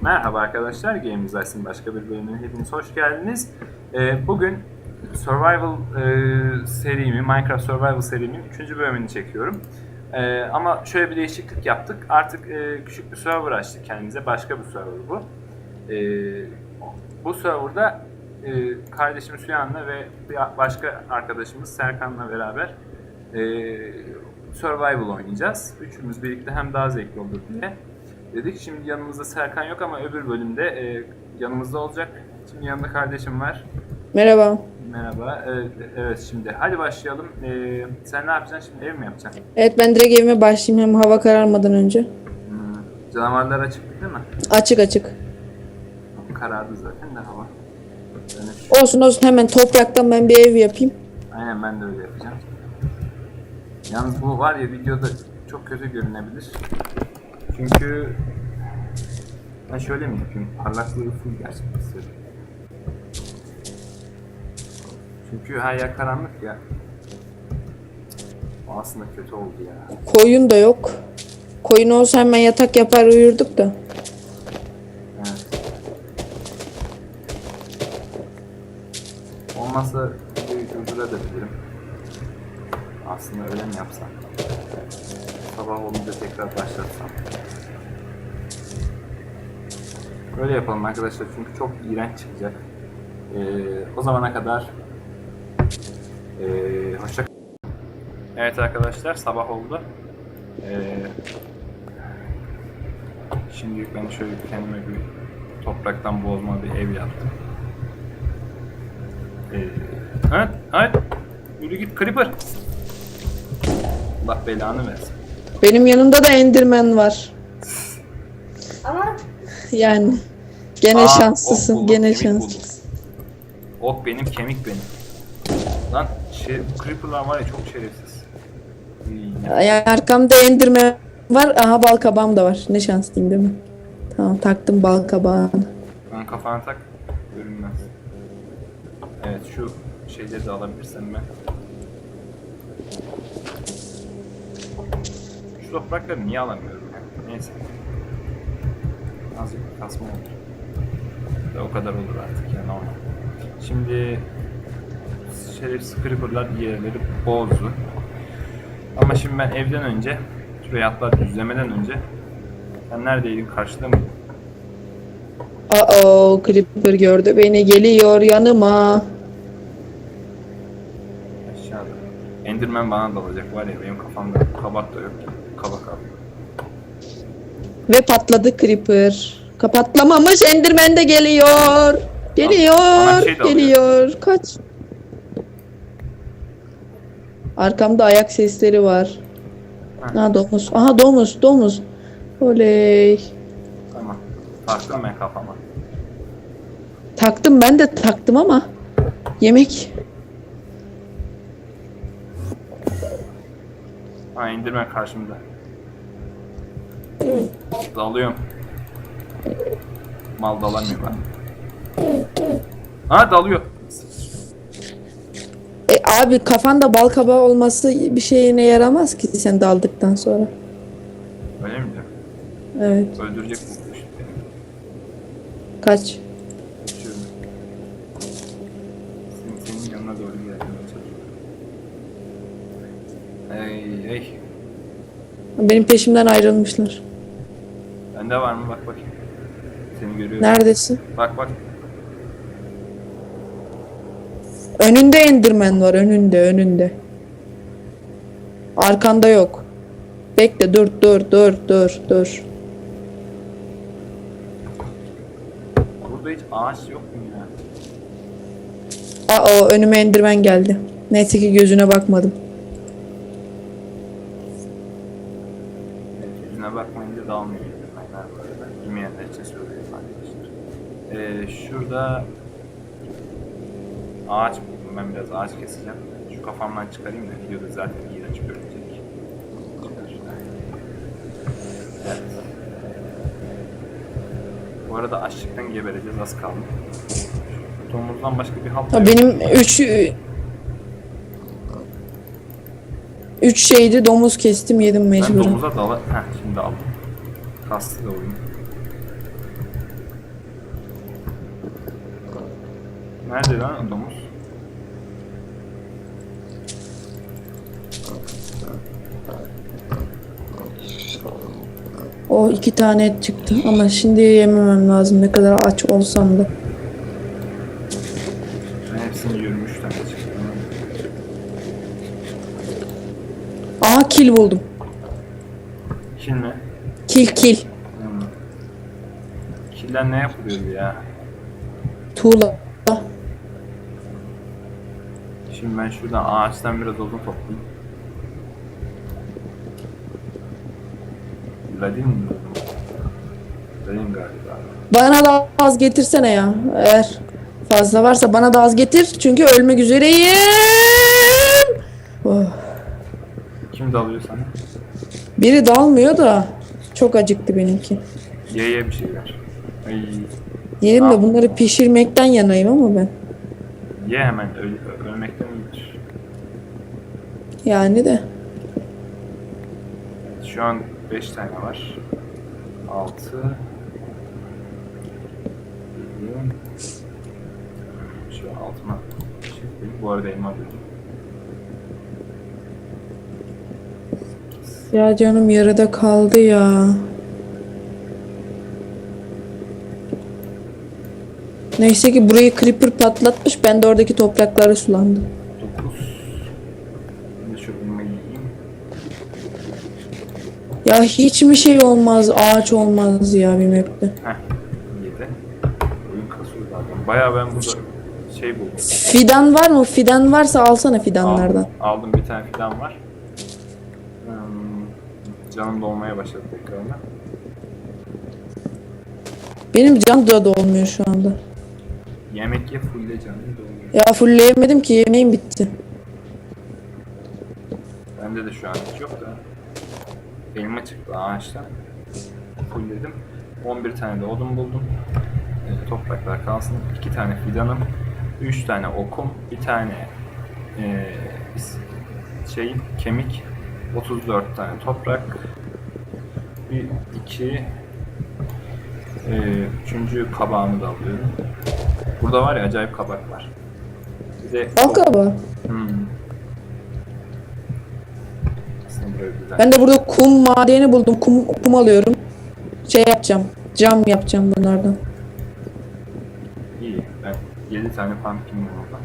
Merhaba arkadaşlar, Game Designs'ın başka bir bölümüne hepiniz hoş geldiniz. Ee, bugün Survival e, serimi, Minecraft Survival serimin 3. bölümünü çekiyorum. Ee, ama şöyle bir değişiklik yaptık. Artık e, küçük bir server açtık kendimize, başka bir server bu. Ee, bu serverda e, kardeşim Süyan'la ve başka arkadaşımız Serkan'la beraber e, Survival oynayacağız. Üçümüz birlikte hem daha zevkli olur diye dedik. Şimdi yanımızda Serkan yok ama öbür bölümde e, yanımızda olacak. Şimdi yanında kardeşim var. Merhaba. Merhaba. Evet, evet şimdi hadi başlayalım. E, sen ne yapacaksın şimdi ev mi yapacaksın? Evet ben direkt evime başlayayım hem hava kararmadan önce. Hmm, canavarlar açık değil mi? Açık açık. Karardı zaten de hava. Yani Olsun olsun hemen topraktan ben bir ev yapayım. aynen ben de öyle yapacağım. Yalnız bu var ya videoda çok kötü görünebilir. Çünkü ben şöyle mi yapayım? Parlaklığı full gerçekten istiyorum. Çünkü her yer karanlık ya. O aslında kötü oldu ya. Koyun da yok. Koyun olsa hemen yatak yapar uyurduk da. Olmazsa videoyu durdurabilirim. Aslında öyle mi yapsam? Sabah olunca tekrar başlatsam. Böyle yapalım arkadaşlar çünkü çok iğrenç çıkacak. Ee, o zamana kadar ee, hoşça Evet arkadaşlar sabah oldu. Ee, Şimdi ben şöyle kendime bir topraktan bozma bir ev yaptım. Ee, evet, evet. Yürü git Creeper. Allah belanı versin. Benim yanımda da Enderman var. Ama Yani gene Aa, şanslısın, ok buldum, gene kemik şanslısın. Ok benim, kemik benim. Lan şey, bu Creeper'lar var ya çok şerefsiz. İyi, Ay, arkamda Enderman var. Aha bal kabağım da var. Ne şanslıyım değil mi? Tamam taktım bal kabağını. Lan kafana tak, görünmez. Evet şu şeyleri de alabilirsem ben. Şu toprakları niye alamıyorum ya? Neyse. Azıcık bir kasma olur. Da o kadar olur artık ya normal. Şimdi şerefsiz creeperlar yerleri bozdu. Ama şimdi ben evden önce şuraya atlar düzlemeden önce sen neredeydin karşıda mıydın? Aa Creeper gördü beni geliyor yanıma. Aşağıda. Enderman bana dalacak var ya benim kafamda kabak da yok. Kabak abi. Ve patladı Creeper. Kapatlamamış Enderman de geliyor. Geliyor, şey geliyor. Kaç. Arkamda ayak sesleri var. Ha. Ha domuz. Aha domuz, domuz. Oley. Tamam. Taktım ben kafama. Taktım ben de taktım ama yemek. Ha Enderman karşımda. Dalıyorum. Mal dalamıyor ben. Ha dalıyor. E, abi kafanda bal kabağı olması bir şeyine yaramaz ki sen daldıktan sonra. Öyle mi diyor? Evet. Öldürecek bu. Kaç. Kaçıyorum. Senin, senin yanına doğru gelmeye çalışıyorum. Ey ey. Benim peşimden ayrılmışlar. Bende var mı? Bak bakayım. Seni görüyorum. Neredesin? Bak bak. Önünde Enderman var önünde önünde. Arkanda yok. Bekle dur dur dur dur dur. Burada hiç ağaç yok mu ya? Aa önüme Enderman geldi. Neyse ki gözüne bakmadım. Yüzüne bakmayınca dalmıyor. Aynen böyle. Bilmeyenler için söylüyorum arkadaşlar. Ee, şurada ağaç buldum. Ben biraz ağaç keseceğim. Şu kafamdan çıkarayım da videoda zaten iğrenç görünecek. Evet. Bu arada açlıktan gebereceğiz az kaldı. Domuzdan başka bir halt Ha, yok. benim 3 3 şeydi domuz kestim yedim Ben mecburen. domuza dala... Heh şimdi aldım. Kastı da oyun. Nerede lan o domuz? O iki tane et çıktı ama şimdi yememem lazım ne kadar aç olsam da. Ben hepsini yiyorum. Üç tane çıktı. Aha kil buldum. Kil mi? Kil kil. Hmm. Kilden ne yapılıyordu ya? Tuğla. Şimdi ben şuradan ağaçtan biraz odun toplayayım. Mi? Ladin galiba. Bana da az getirsene ya. Eğer fazla varsa bana da az getir. Çünkü ölmek üzereyim. Oh. Kim dalıyor sana? Biri dalmıyor da çok acıktı benimki. Ye ye bir şeyler. Ay, Yerim de bunları pişirmekten yanayım ama ben. ye hemen öl ölmekten iyidir. Yani de. Şu an 5 tane var. 6 Şu altıma şey koyayım. Bu arada elma buldum. Ya canım yarıda kaldı ya. Neyse ki burayı creeper patlatmış. Ben de oradaki topraklara sulandım. 9 Şimdi şu elma yiyeyim. Ya hiç mi şey olmaz, ağaç olmaz ya bir map'te. Heh 7 Oyun kasıyor zaten. Bayağı ben burada şey buldum. Fidan var mı? Fidan varsa alsana fidanlardan. Aldım, aldım bir tane fidan var. Hmm, canım dolmaya başladı tekrardan. Benim can da dolmuyor şu anda. Yemek ye fulle canım doluyor. Ya fullleyemedim ki yemeğim bitti. Bende de şu an hiç yok da. Elma çıktı ağaçtan. Fullledim. 11 tane de odun buldum. Ee, topraklar kalsın. 2 tane fidanım. 3 tane okum. Bir tane ee, şey kemik. 34 tane toprak. Bir iki ee, üçüncü kabağımı da alıyorum. Burada var ya acayip kabak var. Bir de Al kabağı. Hmm. Ben de burada kum madeni buldum. Kum, kum alıyorum. Şey yapacağım. Cam yapacağım bunlardan. İyi. Ben 7 tane pumpkin var orada.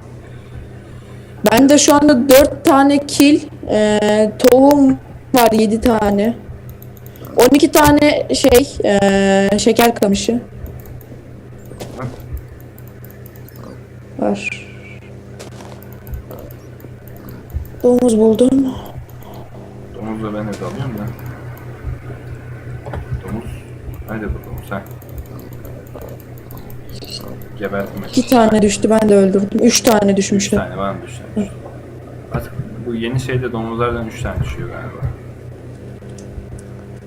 Ben de şu anda 4 tane kil, e, tohum var 7 tane. 12 tane şey, e, şeker kamışı Bak, var. Domuz buldum. Domuzla ben de alıyorum da. Domuz. Hadi bakalım sen. Gebertme. 2 tane düştü ben de öldürdüm. 3 tane 3 düşmüşler. tane bana düştü. Artık bu yeni şeyde domuzlardan 3 tane düşüyor galiba.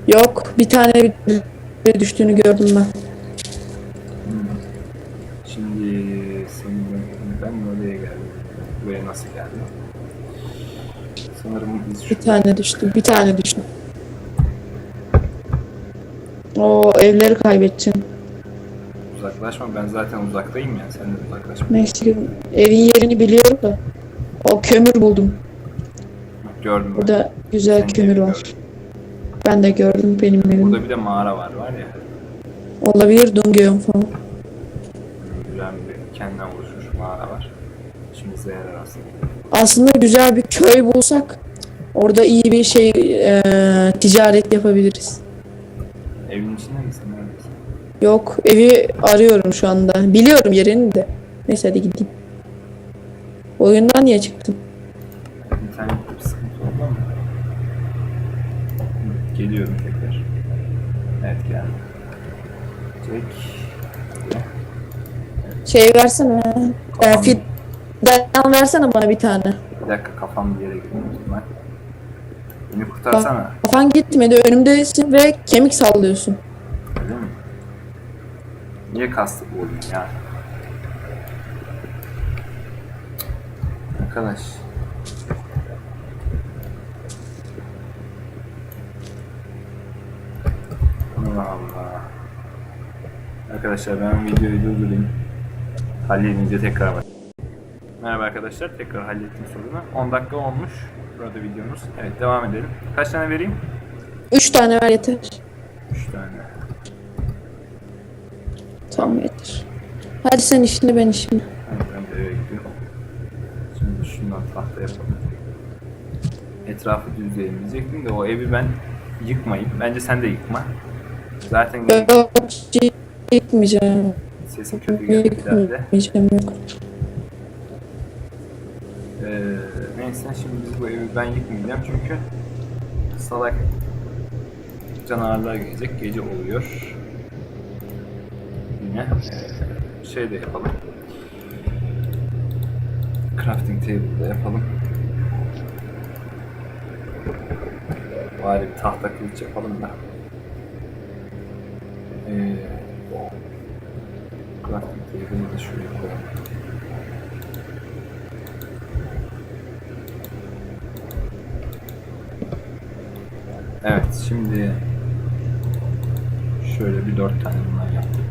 Yok bir tane bir düştüğünü gördüm ben. Sanırım biz Bir tane düştü. Bir tane düştü. O evleri kaybedeceğim. uzaklaşma. Ben zaten uzaktayım ya. Sen de uzaklaşma. Neyse evin yerini biliyorum da. O kömür buldum. Gördüm. ben. Burada güzel Senin kömür var. gördüm. Ben de gördüm benim evim. Burada bir de mağara var var ya. Olabilir Dungyeon falan. Güzel bir kendinden oluşmuş mağara var. İşimize yarar aslında. Aslında güzel bir köy bulsak orada iyi bir şey eee, ticaret yapabiliriz. Evin içinde misin? Neredesin? Yok evi arıyorum şu anda. Biliyorum yerini de. Neyse hadi gideyim. Oyundan niye çıktım? İnternette bir sıkıntı oldu? Hı, Geliyorum tekrar. Evet geldim. Çek. Şey versene. Eee fidan versene bana bir tane. Bir dakika kafam bir yere gidiyor. Ben. Beni kurtarsana. Kafan gitmedi önümdesin ve kemik sallıyorsun. Öyle mi? Niye kastı bu oyun ya? Arkadaş. Allah Allah. Arkadaşlar ben videoyu durdurayım. Halledince tekrar bak. Merhaba arkadaşlar. Tekrar hallettim sorunu. 10 dakika olmuş burada videomuz. Evet devam edelim. Kaç tane vereyim? 3 tane ver yeter. 3 tane. Tamam yeter. Hadi sen işini ben işimi. Evet, ben de eve gidiyorum. Şimdi şundan tahta yapalım. Etrafı düzleyelim diyecektim de o evi ben yıkmayayım. Bence sen de yıkma. Zaten Yok yıkmayacağım. sesin kötü geldi ileride. Yıkmayacağım yok. Ee, neyse şimdi biz bu evi ben yıkmayacağım çünkü salak canavarlar gelecek. Gece oluyor. Yine ee, şey de yapalım. Crafting table de yapalım. Bari bir tahta kılıç yapalım da. Ee, crafting table'ı da şuraya koyalım. Evet şimdi şöyle bir dört tane bundan yaptık.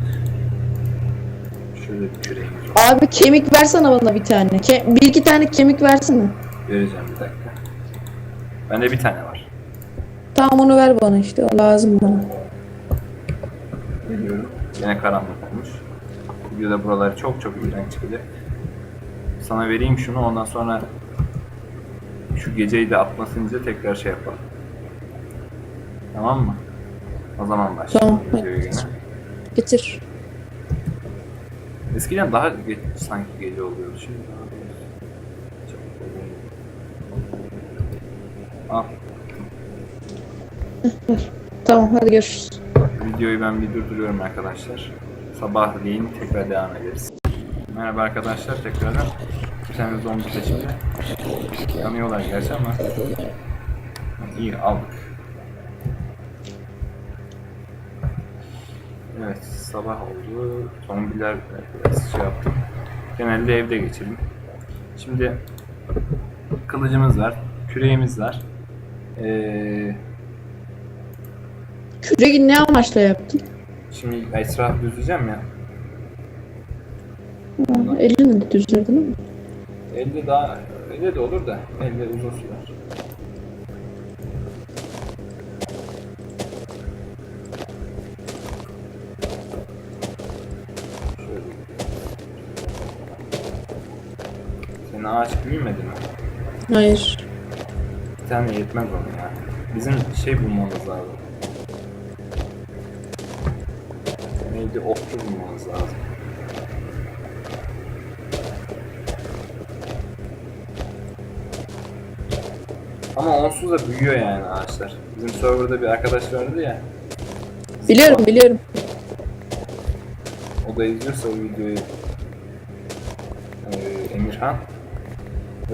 Şöyle bir küreğimiz var. Abi kemik versene bana bir tane. Ke- bir iki tane kemik versene. Vereceğim bir dakika. Bende bir tane var. Tamam onu ver bana işte. O lazım bana. Geliyorum. Yine karanlık olmuş. Videoda buralar çok çok iğrenç çıkacak. Sana vereyim şunu ondan sonra şu geceyi de atmasınca tekrar şey yapalım. Tamam mı? O zaman başlayalım Tamam. gene. Getir. Eskiden daha geç sanki gece oluyordu. Şimdi oluyor. Al. Tamam hadi görüşürüz. Videoyu ben bir durduruyorum arkadaşlar. Sabahleyin tekrar devam ederiz. Merhaba arkadaşlar tekrardan. Bir tane zombi seçimde. Yanıyorlar gerçi ama iyi aldık. Sabah oldu. Zombiler biraz şey yaptım. Genelde evde geçirdim. Şimdi kılıcımız var, küreğimiz var. Ee, Küreği ne amaçla yaptın? Şimdi etrafı düzleyeceğim ya. Ha, Elini de düzledin ama. Elde daha elde de olur da elde uzun sürer. Hayır. Bir tane yetmez ona ya. Bizim şey bulmamız lazım. Neydi? Okçu bulmamız lazım. Ama onsuz da büyüyor yani ağaçlar. Bizim serverda bir arkadaş vardı ya. Biliyorum biliyorum. O da izliyorsa o videoyu Ee, Emirhan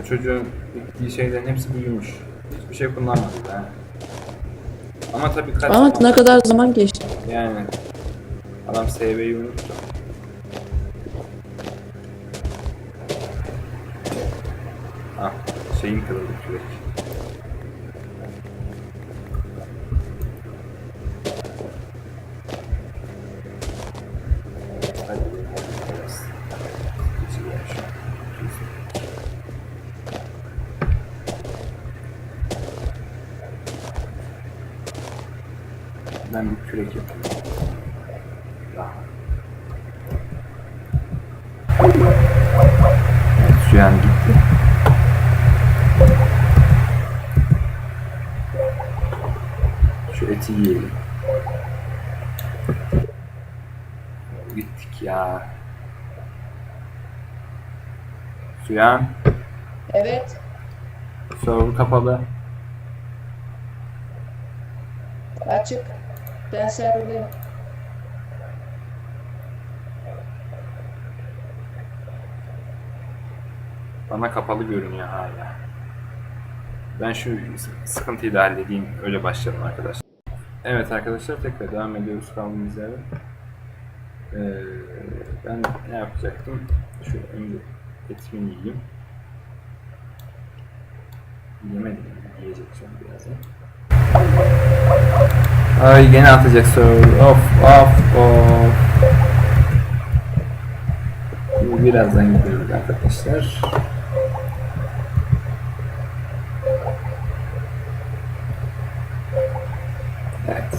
o çocuğun bittiği şeylerin hepsi büyümüş. Hiçbir şey kullanmadı yani. Ama tabii kaç Ama ne kadar zaman geçti. yani adam SV'yi unuttu. Ah, şeyin kırıldı kürek. Süyan gitti. Şu eti yiyelim. Gittik ya. Süyan, Evet. server kapalı. Açık. Ben serverdeyim. Bana kapalı görünüyor hala. Ben şu sıkıntıyı da halledeyim. Öyle başlayalım arkadaşlar. Evet arkadaşlar tekrar devam ediyoruz kaldığımız yerden. Ee, ben ne yapacaktım? Şu önce etimi yiyeyim. Yemedim. Yiyecek şimdi birazdan. Ay gene atacak server. Of of of. Şimdi birazdan gidiyoruz arkadaşlar. Evet.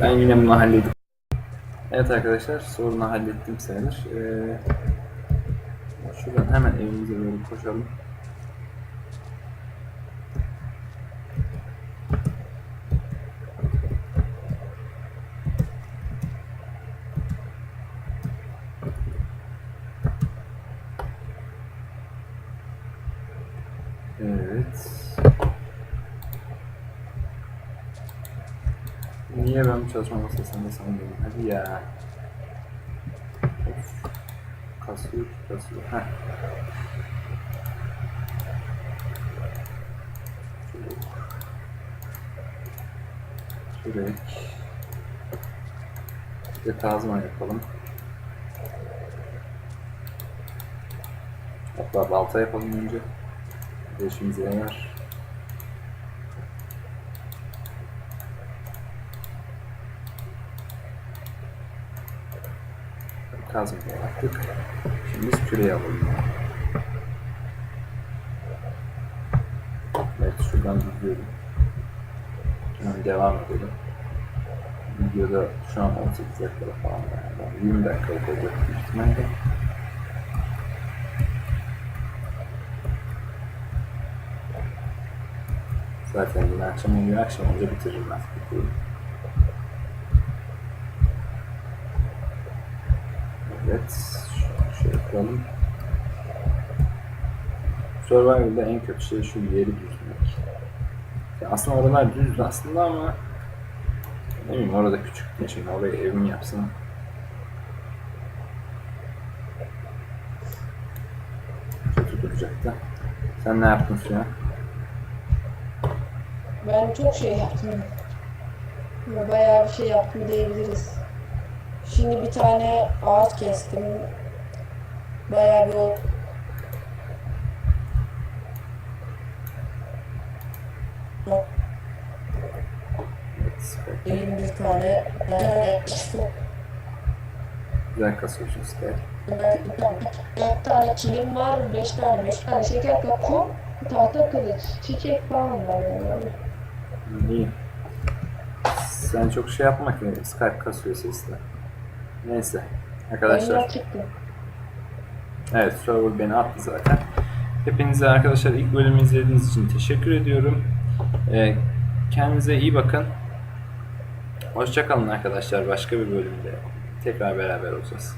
Ben yine bunu halledip Evet arkadaşlar sorunu hallettim sayılır. Ee, şuradan hemen evimize doğru koşalım. Evet. Niye ben bu çalışma masasında sanıyorum? Hadi ya. Of. Kasıyor, kasıyor. Heh. Kürek. Bir de kazma yapalım. Hatta balta yapalım önce. Bir yarar. Kazmayı yaptık. Şimdi biz küreği alalım. Evet şuradan gidiyorum. Hemen devam edelim. Videoda şu an 18 dakikada falan yani. 20 dakikalık olacak büyük ihtimalle. Zaten yine akşam oluyor. Akşam olunca bitiririm artık videoyu. Evet. Şöyle yapalım. Survival'da en kötü şey şu yeri düzmek. Ya aslında oralar düzdü aslında ama ne bileyim orada küçük ya şimdi oraya evim yapsın. Kötü duracaktı. Sen ne yaptın an? Ben çok şey yaptım. Ya Bayağı bir şey yaptım diyebiliriz. Şimdi bir tane ağaç kestim. Bayağı bir o elim bir tane Güzel kasıyorsun süper. dört tane kilim var, beş tane, beş tane şeker kapu, tahta kılıç, çiçek falan var yani. İyi. Sen çok şey yapma ki Skype kasıyor sesle. Neyse. Arkadaşlar. Evet server beni attı zaten. Hepinize arkadaşlar ilk bölümü izlediğiniz için teşekkür ediyorum. Ee, kendinize iyi bakın. Hoşçakalın arkadaşlar. Başka bir bölümde tekrar beraber olacağız.